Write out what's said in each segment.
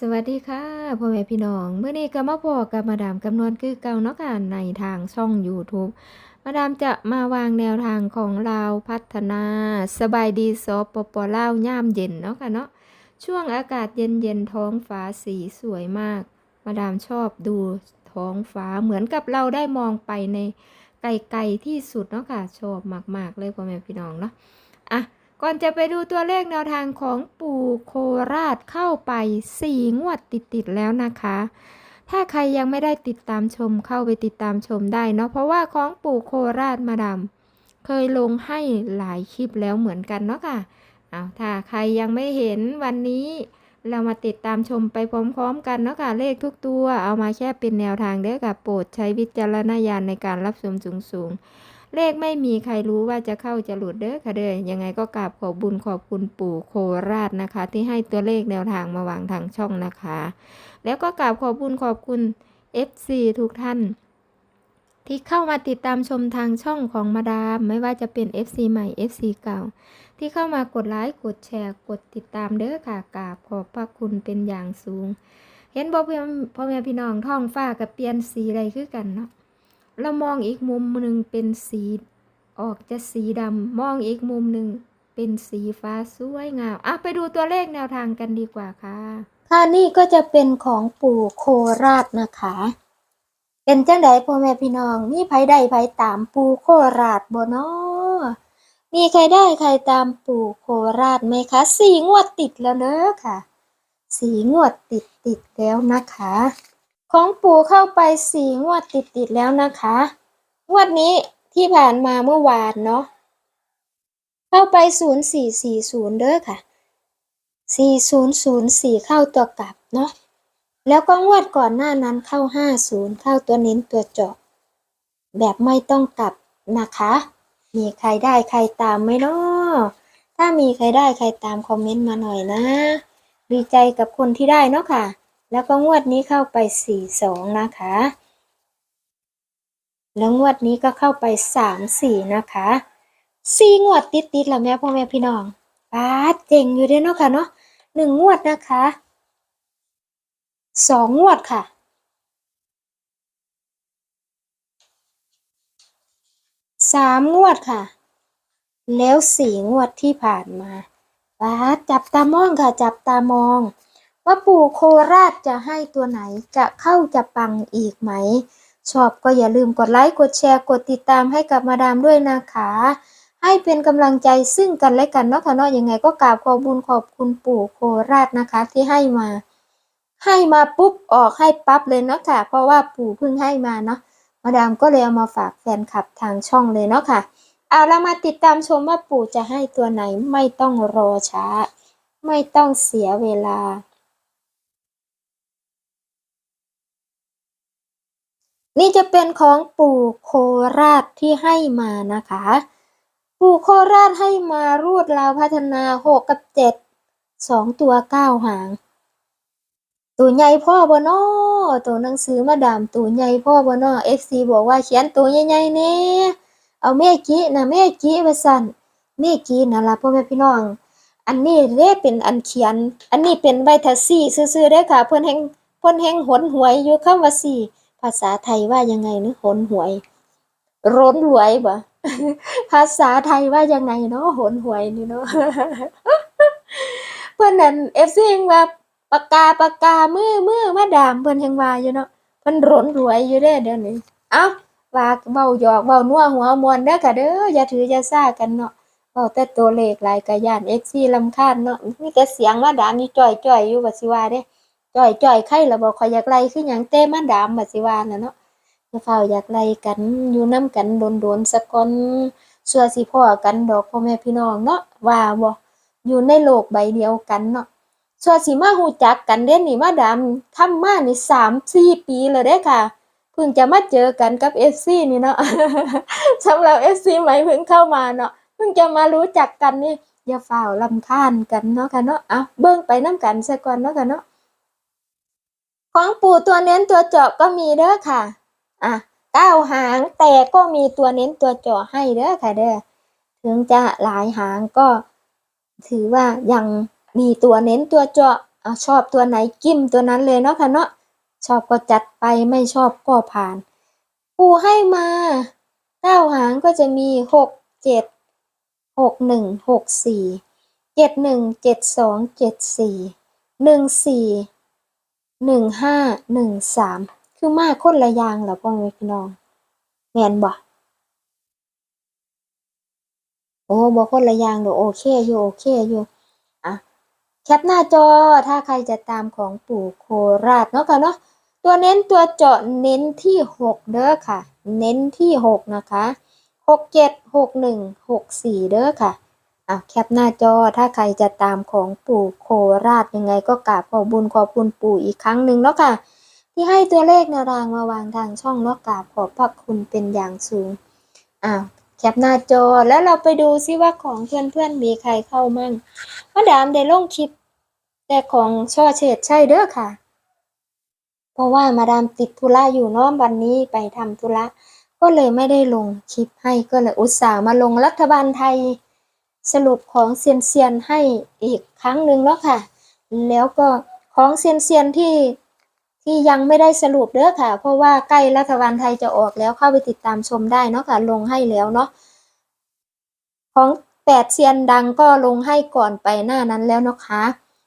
สวัสดีค่ะพ่อแม่พี่น้องเมื่อนี้ก็มาพอกับมาดามกำนวนคือเก่าเนาะค่ะในทางช่อง YouTube มาดามจะมาวางแนวทางของเราพัฒนา สบายดีซอปปลาย่ามเย็นเนาะค่ะเนาะช่วงอากาศเย็นๆท้องฟ้าสีสวยมาก มาดามชอบดูท้องฟ้าเหมือนกับเราได้มองไปในไกลๆที่สุดเนาะค่ะชอบมากๆเลยพ่อแม่พี่น้องเนาะอะ ก่อนจะไปดูตัวเลขแนวทางของปู่โคราชเข้าไป 4 งวดติดๆแล้วนะคะ ถ้าใครยังไม่ได้ติดตามชมเข้าไปติดตามชมได้เนาะเพราะว่าของปู่โคราชมาดามเคยลงให้หลายคลิปแล้วเหมือนกันเนาะค่ะเอาถ้าใครยังไม่เห็นวันนี้เรามาติดตามชมไปพร้อมๆกันเนาะค่ะเลขทุกตัวเอามาแค่เป็นแนวทางเด้อค่ะโปรดใช้วิจารณญาณในการรับชมสูงๆ เลขไม่มีใครรู้ว่าจะเข้าจะหลุดเด้อค่ะเด้อยังไงก็กราบขอบบุญขอบคุณปู่โคราชนะคะ ที่ให้ตัวเลขแนวทางมาวางทางช่องนะคะ แล้วก็กราบขอบบุญขอบคุณ FC ทุกท่านที่เข้ามาติดตามชมทางช่องของมาดามไม่ว่าจะเป็น FC ใหม่ FC เก่า ที่เข้ามากดไลค์กดแชร์กดติดตามเด้อค่ะกราบขอบพระคุณเป็นอย่างสูง เห็นบ่พ่อพ่อแม่พี่น้องท้องฟ้ากับเปลี่ยนสีอะไรคือกันเนาะ เรามองอีกมุมหนึ่งเป็นสี ออกจะสีดำมองอีกมุมหนึ่งเป็นสีฟ้าสวยงามอะไปดูตัวเลขแนวทางกันดีกว่าค่ะค่ะนี่ก็จะเป็นของปู่โคราชนะคะ เป็นจังไดพ่อแม่พี่น้องมีไผได้ไผตามปู่โคราชบ่น้อมีใครได้ใครตามปู่โคราชไหมคะสี่งวดติดแล้วเนอะค่ะ สี่งวดติดติดแล้วนะคะ ของปู่เข้าไปสี่งวดติดติดแล้วนะคะ งวดนี้ที่ผ่านมาเมื่อวานเนาะ เข้าไปศูนย์สี่สี่ศูนย์เด้อค่ะ4004เข้าตัวกลับเนาะ แล้วก็งวดก่อนหน้านั้นเข้า50เข้าตัวเน้นตัวเจาะ แบบไม่ต้องกลับนะคะ มีใครได้ใครตามไหมเนาะถ้ามีใครได้ใครตามคอมเมนต์มาหน่อยนะ ดีใจกับคนที่ได้เนาะค่ะ แล้วก็งวดนี้เข้าไป42นะคะ แล้วงวดนี้ก็เข้าไป34นะคะสี่งวดติดๆแล้วแม่พ่อแม่พี่น้องป้าเจ๋งอยู่ด้อเนาะค่ะเนาะหนึ่งงวดนะคะสองงวดค่ะสามงวดค่ะ แล้วสี่งวดที่ผ่านมาป้าจับตามองค่ะ จับตามอง ว่าปู่โคราชจะให้ตัวไหนจะเข้าจะปังอีกไหม ชอบก็อย่าลืมกดไลค์กดแชร์กดติดตามให้กับมาดามด้วยนะคะ ให้เป็นกำลังใจซึ่งกันและกันเนาะค่ะเนาะยังไงก็กราบขอบบุญขอบคุณปู่โคราชนะคะที่ให้มา ให้มาปุ๊บออกให้ปั๊บเลยเนาะค่ะ เพราะว่าปู่เพิ่งให้มาเนาะมาดามก็เลยเอามาฝากแฟนคลับทางช่องเลยเนาะค่ะเอาเรามาติดตามชมว่าปู่จะให้ตัวไหนไม่ต้องรอช้า ไม่ต้องเสียเวลา นี่จะเป็นของปู่โคราชที่ให้มานะคะ ปู่โคราชให้มารูดราวพัฒนาหกกับเจ็ดสองตัวเก้าหาง ตัวใหญ่พ่อบนอตัวหนังสือมาดามตัวใหญ่พ่อบนอเอฟซีบอกว่าเขียนตัวใหญ่ๆแน่เอาแม่กี้นะแม่กี้ว่าสั่นแม่กี้นะล่ะพ่อแม่พี่น้อง อันนี้เด้เป็นอันเขียน อันนี้เป็นใบทัซี่ซื่อๆเด้ค่ะ เพิ่นแฮงเพิ่นแฮงหนหวยอยู่คำว่าสี่ ภาษาไทยว่ายังไงนะหนหวย ร้นหวยบ่ภาษาไทยว่ายังไงเนาะหนหวยนี่เนาะเพิ่นนั่น FC เองว่าปากกาปากกามือมือมาดามเพิ่อนยังว่าอยู่เนาะเพิ่อนร้นรวยอยู่เด้อเดี๋ยวนี้เอ้าว่าเว้าหยอกเว้านัวหัวมวนเด้อค่ะเด้ออย่าถืออย่าซ่ากันเนาะเว้าแต่ตัวเลขลายกะยาน FC รำคาญเนาะมีแต่เสียงมาดามนี่จ้อยๆอยู่ว่าสิว่าเด้ จ้อยๆใครล่ะบ่ข่อยอยากไล่คือหยังเต้มาดามว่าสิวาน่ะเนาะอย่าเฝ้าอยากไล่กันอยู่น้ำกันโดนๆสักก่อนเชื่อสิพ่อกันดอกพ่อแม่พี่น้องเนาะว่าบ่อยู่ในโลกใบเดียวกันเนาะเชื่อสิมาฮู้จักกันเด้นี่มาดามทำมานี่ปีแล้วเด้ค่ะเพิ่งจะมาเจอกันกับ FC นี่เนาะสำหรับ FC ใหม่เพิ่งเข้ามาเนาะเพิ่งจะมารู้จักกันนี่อย่าเฝ้ารำคาญกันเนาะค่ะเนาะเอาเบิ่งไปนํกันซะก่อนเนาะค่ะเนาะ ของปู่ตัวเน้นตัวเจาะก็มีเด้อค่ะ อะเก้าหางแต่ก็มีตัวเน้นตัวเจาะให้เด้อค่ะเด้อ ถึงจะหลายหางก็ ถือว่ายังมีตัวเน้นตัวเจาะเอาชอบตัวไหนจิ้มตัวนั้นเลยเนาะค่ะเนาะ ชอบก็จัดไปไม่ชอบก็ผ่าน ปู่ให้มาเก้าหางก็จะมีหกเจ็ดหกหนึ่งหกสี่เจ็ดหนึ่งเจ็ดสองเจ็ดสี่หนึ่งสี่ หนึ่งห้าหนึ่งสามคือมากคนละยางเหรอพ่อแม่พี่น้องแมนบ่โอ้บ่คนละยางเดอโอเคอยู่โอเคอยู่อะแคปหน้าจอถ้าใครจะตามของปู่โคราชเนาะค่ะเนาะตัวเน้นตัวเจาะเน้นที่หกเด้อค่ะ เน้นที่หกนะคะหกเจ็ดหกหนึ่งหกสี่เด้อค่ะ อะแคปหน้าจอถ้าใครจะตามของปู่โคราชยังไงก็กราบขอบบุญขอบคุณปู่อีกครั้งหนึ่งเนาะค่ะ ที่ให้ตัวเลขแนวทางมาวางทางช่องเนาะกราบขอบพระคุณเป็นอย่างสูงอ้าวแคปหน้าจอแล้วเราไปดูซิว่าของเพื่อนๆมีใครเข้ามั่งมาดามได้ลงคลิป แต่ของช่อเฉดใช่เด้อค่ะ เพราะว่ามาดามติดธุระอยู่เนาะวันนี้ไปทำธุระก็เลยไม่ได้ลงคลิปให้ก็เลยอุตส่าห์มาลงรัฐบาลไทย สรุปของเซียนเซียนให้อีกครั้งหนึ่งเนาะค่ะ แล้วก็ของเซียนเซียนที่ที่ยังไม่ได้สรุปเด้อค่ะ เพราะว่าใกล้รัฐบาลไทยจะออกแล้วเข้าไปติดตามชมได้เนาะค่ะ ลงให้แล้วเนาะของแปดเซียนดังก็ลงให้ก่อนไปหน้านั้นแล้วนะคะ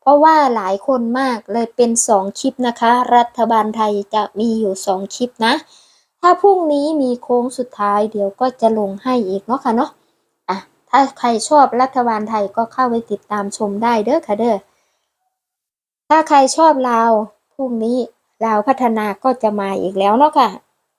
เพราะว่าหลายคนมากเลยเป็นสองคลิปนะคะ รัฐบาลไทยจะมีอยู่สองคลิปนะ ถ้าพรุ่งนี้มีโค้งสุดท้ายเดี๋ยวก็จะลงให้อีกเนาะค่ะเนาะ ถ้าใครชอบรัฐบาลไทยก็เข้าไปติดตามชมได้เด้อค่ะเด้อ ถ้าใครชอบลาวพรุ่งนี้ลาวพัฒนาก็จะมาอีกแล้วเนาะค่ะ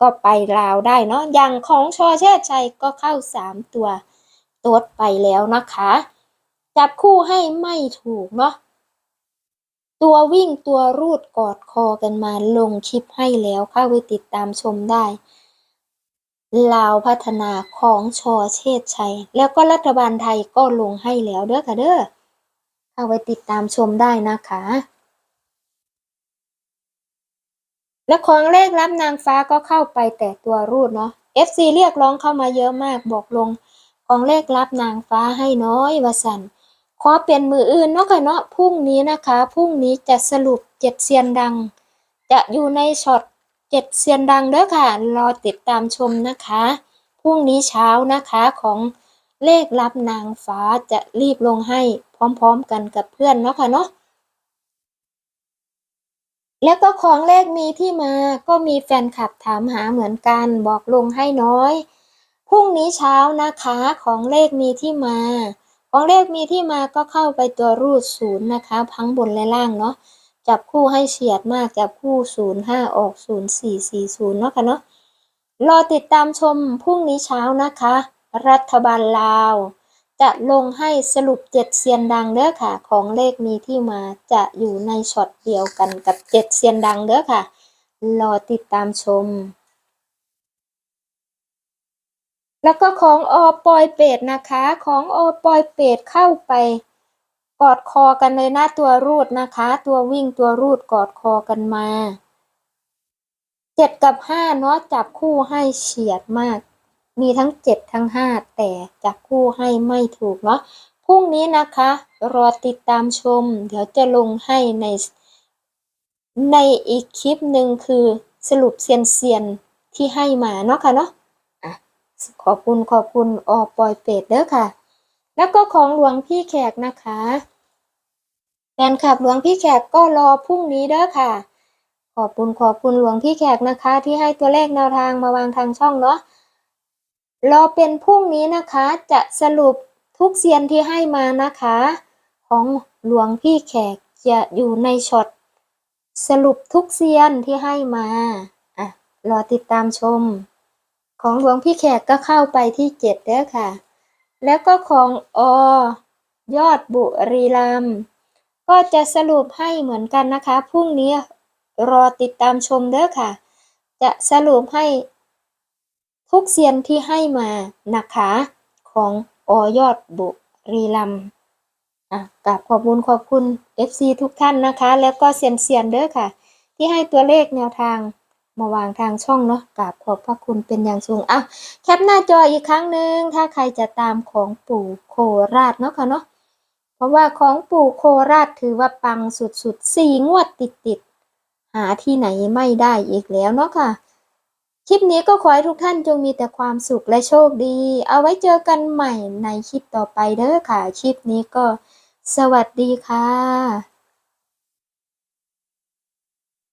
ก็ไปลาวได้เนาะ อย่างของชอเชษชัยก็เข้าสามตัวตัวไปแล้วนะคะ จับคู่ให้ไม่ถูกเนาะ ตัววิ่งตัวรูดกอดคอกันมาลงคลิปให้แล้วเข้าไปติดตามชมได้ ลาวพัฒนาของชอเชษชัย แล้วก็รัฐบาลไทยก็ลงให้แล้วเด้อค่ะเด้อเข้าไปติดตามชมได้นะคะ และของเลขรับนางฟ้าก็เข้าไปแต่ตัวรูดเนาะ FC เรียกร้องเข้ามาเยอะมากบอกลงของเลขรับนางฟ้าให้น้อยวสันขอเป็นมืออื่นเนาะค่ะเนาะพรุ่งนี้นะคะพรุ่งนี้จะสรุปเจ็ดเซียนดัง จะอยู่ในช็อต เจ็ดเซียนดังเด้อค่ะ รอติดตามชมนะคะพรุ่งนี้เช้านะคะของเลขรับนางฟ้าจะรีบลงให้พร้อมๆกันกับเพื่อนเนาะค่ะเนาะแล้วก็ของเลขมีที่มาก็มีแฟนคลับถามหาเหมือนกันบอกลงให้น้อยพรุ่งนี้เช้านะคะของเลขมีที่มา ของเลขมีที่มาก็เข้าไปตัวรูดศูนย์นะคะทั้งบนและล่างเนาะ จับคู่ให้เฉียดมากจับคู่ศูนย์ห้าออกศูนย์สี่สี่ศูนย์เนาะค่ะเนาะรอติดตามชมพรุ่งนี้เช้านะคะ รัฐบาลลาว จะลงให้สรุปเจ็ดเซียนดังเด้อค่ะ ของเลขมีที่มาจะอยู่ในช็อตเดียวกันกับเจ็ดเซียนดังเด้อค่ะ รอติดตามชม แล้วก็ของอปอยเป็ดนะคะ ของอปอยเป็ดเข้าไป กอดคอกันเลยนะตัวรูดนะคะ ตัววิ่งตัวรูดกอดคอกันมาเจ็ดกับห้าเนาะจับคู่ให้เฉียดมาก มีทั้งเจ็ดทั้งห้าแต่จับคู่ให้ไม่ถูกเนาะพรุ่งนี้นะคะ รอติดตามชม เดี๋ยวจะลงให้ในในอีกคลิปหนึ่งคือสรุปเซียนเซียนๆที่ให้มาเนาะค่ะเนาะขอบคุณขอบคุณออปอยเป็ดเด้อค่ะ แล้วก็ของหลวงพี่แขกนะคะ ฟนคลับหลวงพี่แขกก็รอพรุ่งนี้เด้อค่ะ ขอบคุณขอบคุณหลวงพี่แขกนะคะ ที่ให้ตัวเลขแนวทางมาวางทางช่องเนาะรอเป็นพรุ่งนี้นะคะ จะสรุปทุกเซียนที่ให้มานะคะ ของหลวงพี่แขกจะอยู่ในช็อตสรุปทุกเซียนที่ให้มาอะรอติดตามชม ของหลวงพี่แขกก็เข้าไปที่เจ็ดแล้วค่ะ แล้วก็ของอยอดบุรีรัมย์ ก็จะสรุปให้เหมือนกันนะคะ พรุ่งนี้รอติดตามชมเด้อค่ะ จะสรุปให้ทุกเซียนที่ให้มานะคะของอยอดบุรีรัมย์อะกับขอบคุณขอบคุณ FC ทุกท่านนะคะ แล้วก็เซียนเซียนเด้อค่ะ ที่ให้ตัวเลขแนวทางมาวางทางช่องเนาะกราบขอบพระคุณเป็นอย่างสูงอะแคปหน้าจออีกครั้งหนึ่งถ้าใครจะตามของปู่โคราชเนาะค่ะเนาะ พราะว่าของปู่โคราชถือว่าปังสุดๆสี่งวดติดๆหาที่ไหนไม่ได้อีกแล้วเนาะค่ะ คลิปนี้ก็ขอให้ทุกท่านจงมีแต่ความสุขและโชคดี เอาไว้เจอกันใหม่ในคลิปต่อไปเด้อค่ะ คลิปนี้ก็สวัสดีค่ะ